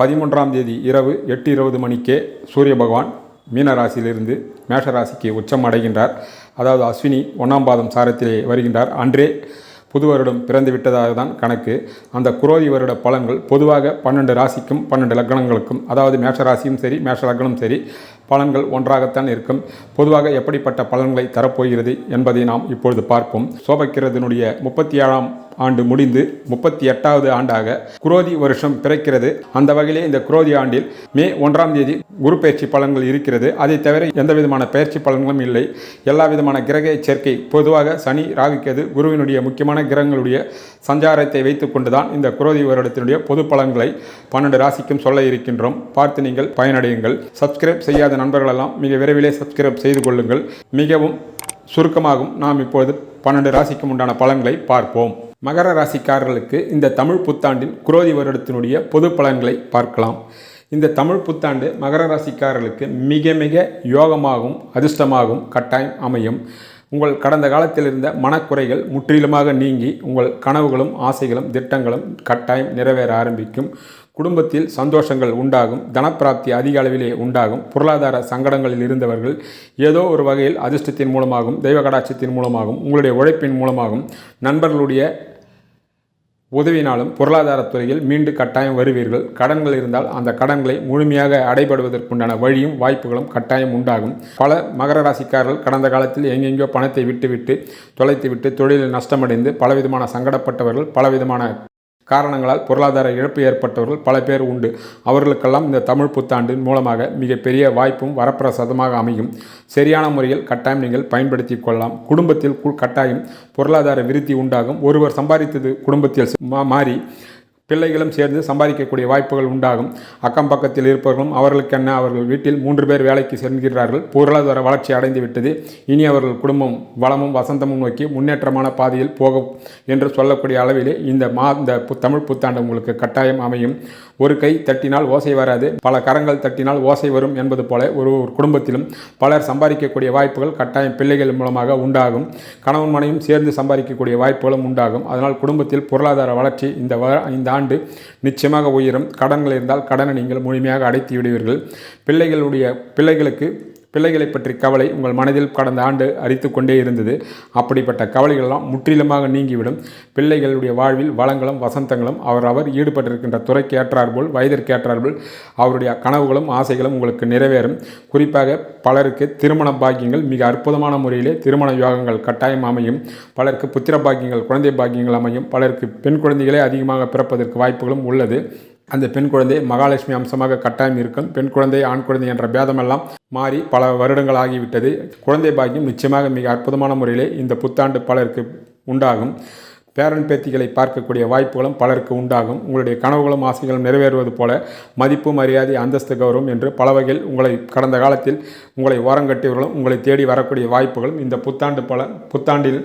பதிமூன்றாம் தேதி இரவு எட்டு இருபது மணிக்கே சூரிய பகவான் மீன ராசியிலிருந்து மேஷ ராசிக்கு உச்சம் அடைகின்றார். அதாவது அஸ்வினி ஒன்றாம் பாதம் சாரத்திலே வருகின்றார். அன்றே புது வருடம் பிறந்து விட்டதாக தான் கணக்கு. அந்த குரோதி வருட பலன்கள் பொதுவாக பன்னெண்டு ராசிக்கும் பன்னெண்டு லக்னங்களுக்கும் அதாவது மேஷ ராசியும் சரி மேஷ லக்னம் சரி பலன்கள் ஒன்றாகத்தான் இருக்கும். பொதுவாக எப்படிப்பட்ட பலன்களை தரப்போகிறது என்பதை நாம் இப்பொழுது பார்ப்போம். சோபக்கிரதனுடைய முப்பத்தி ஏழாம் ஆண்டு முடிந்து முப்பத்தி எட்டாவது ஆண்டாக குரோதி வருஷம் பிறக்கிறது. அந்த வகையிலே இந்த குரோதி ஆண்டில் மே ஒன்றாம் தேதி குரு பயிற்சி பலன்கள் இருக்கிறது. அதை தவிர எந்த விதமான பயிற்சி பலன்களும் இல்லை. எல்லா விதமான கிரக சேர்க்கை பொதுவாக சனி ராகுக்கேது குருவினுடைய முக்கியமான கிரகங்களுடைய சஞ்சாரத்தை வைத்து கொண்டுதான் இந்த குரோதி வருடத்தினுடைய பொது பலன்களை பன்னெண்டு ராசிக்கும் சொல்ல இருக்கின்றோம். பார்த்து நீங்கள் பயனடையுங்கள். சப்ஸ்கிரைப் செய்யாத நண்பர்களெல்லாம் மிக விரைவிலே சப்ஸ்கிரைப் செய்து கொள்ளுங்கள். மிகவும் சுருக்கமாகும் நாம் இப்பொழுது பன்னெண்டு ராசிக்கும் உண்டான பலன்களை பார்ப்போம். மகர ராசிக்காரர்களுக்கு இந்த தமிழ் புத்தாண்டின் குரோதி வருடத்தினுடைய பொது பலன்களை பார்க்கலாம். இந்த தமிழ் புத்தாண்டு மகர ராசிக்காரர்களுக்கு மிக மிக யோகமாகவும் அதிர்ஷ்டமாகவும் கட்டாயம் அமையும். உங்கள் கடந்த காலத்தில் இருந்த மனக்குறைகள் முற்றிலுமாக நீங்கி உங்கள் கனவுகளும் ஆசைகளும் திட்டங்களும் கட்டாயம் நிறைவேற ஆரம்பிக்கும். குடும்பத்தில் சந்தோஷங்கள் உண்டாகும் தனப்பிராப்தி அதிக அளவிலே உண்டாகும் பொருளாதார சங்கடங்களில் இருந்தவர்கள் ஏதோ ஒரு வகையில் அதிர்ஷ்டத்தின் மூலமாகவும் தெய்வ கடாட்சத்தின் மூலமாகவும் உங்களுடைய உழைப்பின் மூலமாகவும் நண்பர்களுடைய உதவினாலும் பொருளாதாரத்துறையில் மீண்டு கட்டாயம் வருவீர்கள். கடன்கள் இருந்தால் அந்த கடன்களை முழுமையாக அடைபடுவதற்குண்டான வழியும் வாய்ப்புகளும் கட்டாயம் உண்டாகும். பல மகர ராசிக்காரர்கள் கடந்த காலத்தில் எங்கெங்கோ பணத்தை விட்டுவிட்டு தொலைத்துவிட்டு தொழிலில் நஷ்டமடைந்து பலவிதமான சங்கடப்பட்டவர்கள் பலவிதமான காரணங்களால் பொருளாதார இழப்பு ஏற்பட்டவர்கள் பல பேர் உண்டு. அவர்களுக்கெல்லாம் இந்த தமிழ் புத்தாண்டின் மூலமாக மிகப்பெரிய வாய்ப்பும் வரப்பிரசாதமாக அமையும். சரியான முறையில் கட்டாயம் நீங்கள் பயன்படுத்தி கொள்ளலாம். குடும்பத்தில் கட்டாயம் பொருளாதார விருத்தி உண்டாகும். ஒருவர் சம்பாதித்தது குடும்பத்தில் மாறி பிள்ளைகளும் சேர்ந்து சம்பாதிக்கக்கூடிய வாய்ப்புகள் உண்டாகும். அக்கம் பக்கத்தில் இருப்பவர்களும் அவர்களுக்கென்ன அவர்கள் வீட்டில் மூன்று பேர் வேலைக்கு செல்கிறார்கள் பொருளாதார வளர்ச்சி அடைந்து விட்டது. இனி அவர்கள் குடும்பம் வளமும் வசந்தமும் நோக்கி முன்னேற்றமான பாதையில் போகும் என்று சொல்லக்கூடிய அளவிலே இந்த மா இந்த தமிழ் புத்தாண்டு உங்களுக்கு கட்டாயம் அமையும். ஒரு கை தட்டினால் ஓசை வராது. பல கரங்கள் தட்டினால் ஓசை வரும் என்பது போல ஒரு ஒரு குடும்பத்திலும் பலர் சம்பாதிக்கக்கூடிய வாய்ப்புகள் கட்டாயம் பிள்ளைகள் மூலமாக உண்டாகும். கணவன் மனையும் சேர்ந்து சம்பாதிக்கக்கூடிய வாய்ப்புகளும் உண்டாகும். அதனால் குடும்பத்தில் பொருளாதார வளர்ச்சி இந்த வ- இந்த ஆண்டு நிச்சயமாக உயரும். கடன்கள் இருந்தால் கடனை நீங்கள் முழுமையாக அடைத்து விடுவீர்கள். பிள்ளைகளுடைய பிள்ளைகளுக்கு பிள்ளைகளை பற்றி கவலை உங்கள் மனதில் கடந்த ஆண்டு அரித்து கொண்டே இருந்தது. அப்படிப்பட்ட கவலைகளெல்லாம் முற்றிலுமாக நீங்கிவிடும். பிள்ளைகளுடைய வாழ்வில் வளங்களும் வசந்தங்களும் அவர் அவர் ஈடுபட்டிருக்கின்ற துறைக்கு ஏற்றாற்போல் வயதிற்கு ஏற்றாற்போல் அவருடைய கனவுகளும் ஆசைகளும் உங்களுக்கு நிறைவேறும். குறிப்பாக பலருக்கு திருமண பாக்கியங்கள் மிக அற்புதமான முறையிலே திருமண யோகங்கள் கட்டாயம் அமையும். பலருக்கு புத்திர பாக்கியங்கள் குழந்தை பாக்கியங்கள் அமையும். பலருக்கு பெண் குழந்தைகளே அதிகமாக பிறப்பதற்கு வாய்ப்புகளும் உள்ளது. அந்த பெண் குழந்தை மகாலட்சுமி அம்சமாக கட்டாயம் இருக்கும். பெண் குழந்தை ஆண் குழந்தை என்ற பேதமெல்லாம் மாறி பல வருடங்கள் ஆகிவிட்டது. குழந்தை பாக்கியம் நிச்சயமாக மிக அற்புதமான முறையிலே இந்த புத்தாண்டு பலருக்கு உண்டாகும். பேரன் பேத்திகளை பார்க்கக்கூடிய வாய்ப்புகளும் பலருக்கு உண்டாகும். உங்களுடைய கனவுகளும் ஆசைகளும் நிறைவேறுவது போல மதிப்பு மரியாதை அந்தஸ்து கௌரவம் என்று பல வகையில் உங்களை கடந்த காலத்தில் உங்களை ஓரங்கட்டியவர்களும் உங்களை தேடி வரக்கூடிய வாய்ப்புகளும் இந்த புத்தாண்டு பல புத்தாண்டில்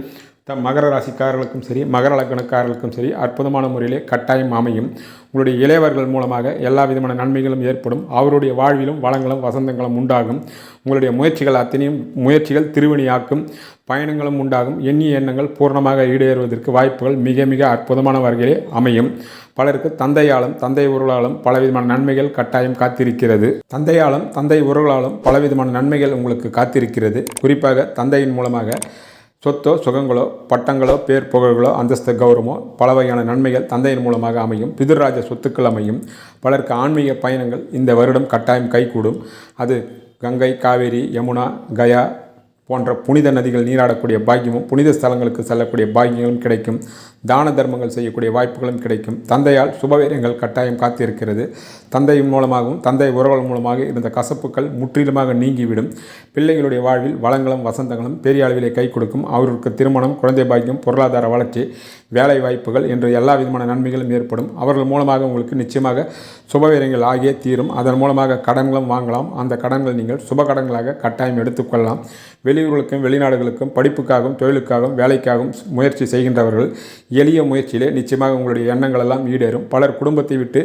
தம் மகர ராசிக்காரர்களுக்கும் சரி மகர லக்னக்காரர்களுக்கும் சரி அற்புதமான முறையிலே கட்டாயம் அமையும் உங்களுடைய இளையவர்கள் மூலமாக எல்லா விதமான நன்மைகளும் ஏற்படும். அவருடைய வாழ்விலும் வளங்களும் வசந்தங்களும் உண்டாகும். உங்களுடைய முயற்சிகள் அத்தனையும் முயற்சிகள் திருவினியாக்கும் பயணங்களும் உண்டாகும். எண்ணிய எண்ணங்கள் பூர்ணமாக ஈடேறுவதற்கு வாய்ப்புகள் மிக மிக அற்புதமான வகையிலே அமையும். பலருக்கு தந்தையாலும் தந்தை உருளாலும் பலவிதமான நன்மைகள் கட்டாயம் காத்திருக்கிறது. தந்தையாலும் தந்தை உருளாலும் பலவிதமான நன்மைகள் உங்களுக்கு காத்திருக்கிறது. குறிப்பாக தந்தையின் மூலமாக சொத்தோ சுகங்களோ பட்டங்களோ பேர் புகழ்களோ அந்தஸ்து கௌரவமோ பல வகையான நன்மைகள் தந்தையின் மூலமாக அமையும். பிதுராஜ சொத்துக்கள் அமையும். பலருக்கு ஆன்மீக பயணங்கள் இந்த வருடம் கட்டாயம் கைகூடும். அது கங்கை காவேரி யமுனா கயா போன்ற புனித நதிகள் நீராடக்கூடிய பாக்கியமும் புனித ஸ்தலங்களுக்கு செல்லக்கூடிய பாக்கியங்களும் கிடைக்கும். தான தர்மங்கள் செய்யக்கூடிய வாய்ப்புகளும் கிடைக்கும். தந்தையால் சுபவீரங்கள் கட்டாயம் காத்திருக்கிறது. தந்தையின் மூலமாகவும் தந்தை உறவுகள் மூலமாக இருந்த கசப்புகள் முற்றிலுமாக நீங்கிவிடும். பிள்ளைகளுடைய வாழ்வில் வளங்களும் வசந்தங்களும் பெரிய அளவிலே கை கொடுக்கும். அவர்களுக்கு திருமணம் குழந்தை பாக்கியம் பொருளாதார வளர்ச்சி வேலை வாய்ப்புகள் என்று எல்லா விதமான நன்மைகளும் ஏற்படும். அவர்கள் மூலமாக உங்களுக்கு நிச்சயமாக சுபவீரங்கள் ஆகிய தீரும். அதன் மூலமாக கடன்களும் வாங்கலாம். அந்த கடன்கள் நீங்கள் சுப கடன்களாக கட்டாயம் எடுத்துக்கொள்ளலாம். வெளியூர்களுக்கும் வெளிநாடுகளுக்கும் படிப்புக்காகவும் தொழிலுக்காகவும் வேலைக்காகவும் முயற்சி செய்கின்றவர்கள் எளிய முயற்சியிலே நிச்சயமாக உங்களுடைய எண்ணங்கள் எல்லாம் ஈடேறும். பலர் குடும்பத்தை விட்டு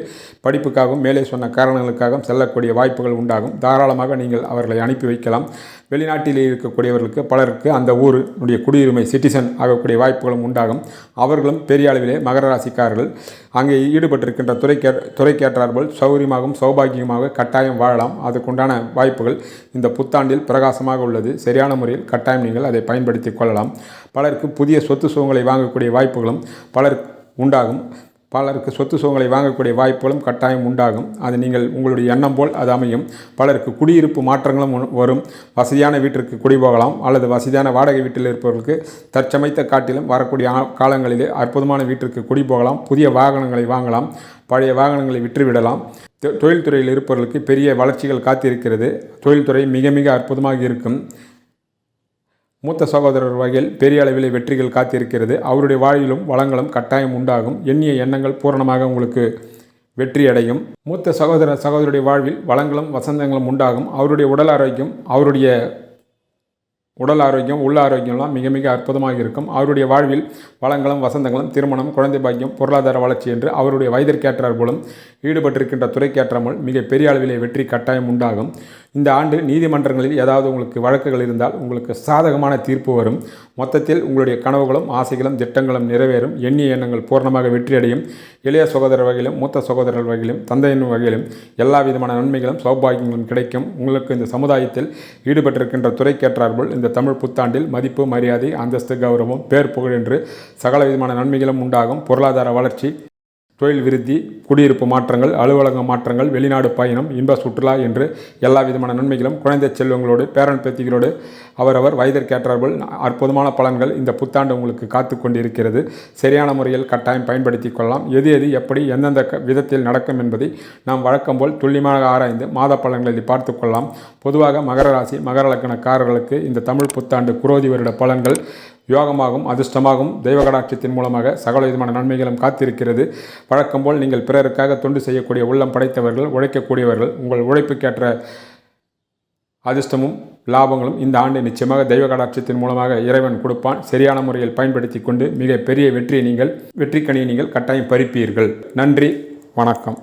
படிப்புக்காகவும் மேலே சொன்ன காரணங்களுக்காகவும் செல்லக்கூடிய வாய்ப்புகள் உண்டாகும். தாராளமாக நீங்கள் அவர்களை அனுப்பி வைக்கலாம். வெளிநாட்டிலே இருக்கக்கூடியவர்களுக்கு பலருக்கு அந்த ஊருடைய குடியுரிமை சிட்டிசன் ஆகக்கூடிய வாய்ப்புகளும் உண்டாகும். அவர்களும் பெரிய அளவிலே மகர ராசிக்காரர்கள். அங்கே ஈடுபட்டிருக்கின்ற துறைக்கே துறைக்கேற்றார்கள் சௌகரியமாகவும் சௌபாகியமாக கட்டாயம் வாழலாம். அதுக்குண்டான வாய்ப்புகள் இந்த புத்தாண்டில் பிரகாசமாக உள்ளது. சரியான முறையில் கட்டாயம் நீங்கள் அதை பயன்படுத்தி கொள்ளலாம். பலருக்கு புதிய சொத்து சுகங்களை வாங்கக்கூடிய வாய்ப்புகளும் பலர் உண்டாகும். பலருக்கு சொத்து சுகங்களை வாங்கக்கூடிய வாய்ப்புகளும் கட்டாயம் உண்டாகும். அது நீங்கள் உங்களுடைய எண்ணம் போல் அது அமையும். பலருக்கு குடியிருப்பு மாற்றங்களும் வரும். வசதியான வீட்டிற்கு குடி போகலாம். அல்லது வசதியான வாடகை வீட்டில் இருப்பவர்களுக்கு தற்சமைத்த காட்டிலும் வரக்கூடிய காலங்களிலே அற்புதமான வீட்டிற்கு குடி போகலாம். புதிய வாகனங்களை வாங்கலாம். பழைய வாகனங்களை விற்றுவிடலாம். தொழில்துறையில் இருப்பவர்களுக்கு பெரிய வளர்ச்சிகள் காத்திருக்கிறது. தொழில்துறை மிக மிக அற்புதமாக இருக்கும். மூத்த சகோதரர் வகையில் பெரிய அளவில் வெற்றிகள் காத்திருக்கிறது. அவருடைய வாழ்விலும் வளங்களும் கட்டாயம் உண்டாகும். எண்ணிய எண்ணங்கள் பூரணமாக உங்களுக்கு வெற்றி அடையும் மூத்த சகோதர சகோதரருடைய வாழ்வில் வளங்களும் வசந்தங்களும் உண்டாகும். அவருடைய உடல் ஆரோக்கியம் அவருடைய உடல் ஆரோக்கியம் உள்ள ஆரோக்கியம்லாம் மிக மிக அற்புதமாக இருக்கும். அவருடைய வாழ்வில் வளங்களும் வசந்தங்களும் திருமணம் குழந்தை பாக்கியம் பொருளாதார வளர்ச்சி என்று அவருடைய வயதிற்கேற்றார் போலும் ஈடுபட்டிருக்கின்ற துறைக்கேற்றாமல் மிக பெரிய அளவிலே வெற்றி கட்டாயம் உண்டாகும். இந்த ஆண்டு நீதிமன்றங்களில் ஏதாவது உங்களுக்கு வழக்குகள் இருந்தால் உங்களுக்கு சாதகமான தீர்ப்பு வரும். மொத்தத்தில் உங்களுடைய கனவுகளும் ஆசைகளும் திட்டங்களும் நிறைவேறும். எண்ணிய எண்ணங்கள் பூர்ணமாக வெற்றியடையும். இளைய சகோதரர் வகையிலும் மூத்த சகோதரர் வகையிலும் தந்தையின் வகையிலும் எல்லா விதமான நன்மைகளும் சௌபாகியங்களும் கிடைக்கும். உங்களுக்கு இந்த சமுதாயத்தில் ஈடுபட்டிருக்கின்ற துறைக்கேற்றார்போல் இந்த தமிழ் புத்தாண்டில் மதிப்பு மரியாதை அந்தஸ்து கௌரவம் பேர் புகழ் என்று சகல விதமான நன்மைகளும் உண்டாகும். பொருளாதார வளர்ச்சி தொழில் விருத்தி குடியிருப்பு மாற்றங்கள் அலுவலக மாற்றங்கள் வெளிநாடு பயணம் இன்ப சுற்றுலா என்று எல்லா விதமான நன்மைகளும் குழந்தை செல்வங்களோடு பேரன் பேத்திகளோடு அவரவர் வயதிற்கேற்றார்கள் அற்புதமான பலன்கள் இந்த புத்தாண்டு உங்களுக்கு காத்து கொண்டிருக்கிறது. சரியான முறையில் கட்டாயம் பயன்படுத்தி கொள்ளலாம். எது எது எப்படி எந்தெந்த க- விதத்தில் நடக்கும் என்பதை நாம் வழக்கம் போல் துல்லியமாக ஆராய்ந்து மாத பலன்களை பார்த்து கொள்ளலாம். பொதுவாக மகர ராசி மகர லக்கணக்காரர்களுக்கு இந்த தமிழ் புத்தாண்டு குரோதி வருட பலன்கள் யோகமாகும் அதிர்ஷ்டமாகும். தெய்வ கடாட்சியத்தின் மூலமாக சகல விதமான நன்மைகளும் காத்திருக்கிறது. வழக்கம் போல் நீங்கள் பிறருக்காக தொண்டு செய்யக்கூடிய உள்ளம் படைத்தவர்கள் உழைக்கக்கூடியவர்கள் உங்கள் உழைப்புக்கேற்ற அதிர்ஷ்டமும் லாபங்களும் இந்த ஆண்டு நிச்சயமாக தெய்வ கடாட்சியத்தின் மூலமாக இறைவன் கொடுப்பான். சரியான முறையில் பயன்படுத்தி கொண்டு மிக பெரிய வெற்றியை நீங்கள் வெற்றிக்கனியை நீங்கள் கட்டாயம் பறிப்பீர்கள். நன்றி வணக்கம்.